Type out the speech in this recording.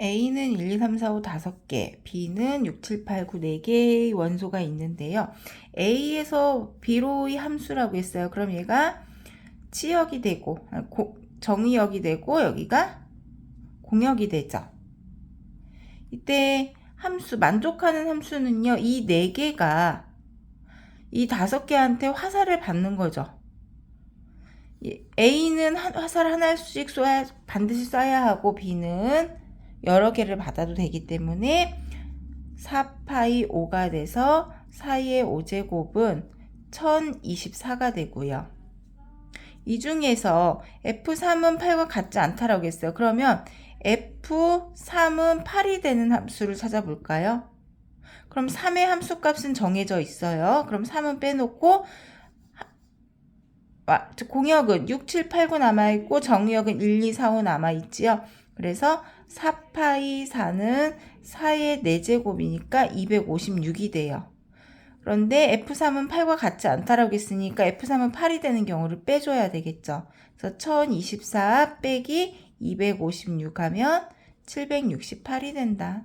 A는 1, 2, 3, 4, 5, 5개, B는 6, 7, 8, 9, 4개의 원소가 있는데요. A에서 B로의 함수라고 했어요. 그럼 얘가 치역이 되고, 아, 고- 정의역이 되고, 여기가 공역이 되죠. 이때 함수, 만족하는 함수는요, 이 4개가 이 5개한테 화살을 받는 거죠. 이 A는 한- 화살 하나씩 쏴야, 반드시 쏴야 하고, B는 여러 개를 받아도 되기 때문에 4파이 5가 돼서 4의 5제곱은 1024가 되고요. 이 중에서 F3은 8과 같지 않다라고 했어요. 그러면 F3은 8이 되는 함수를 찾아볼까요? 그럼 3의 함수 값은 정해져 있어요. 그럼 3은 빼놓고 공역은 6, 7, 8, 9 남아있고 정의역은 1, 2, 4, 5 남아있지요. 그래서 4파이 4는 4의 4제곱이니까 256이 돼요. 그런데 F3은 8과 같지 않다라고 했으니까 F3은 8이 되는 경우를 빼줘야 되겠죠. 그래서 1024 빼기 256 하면 768이 된다.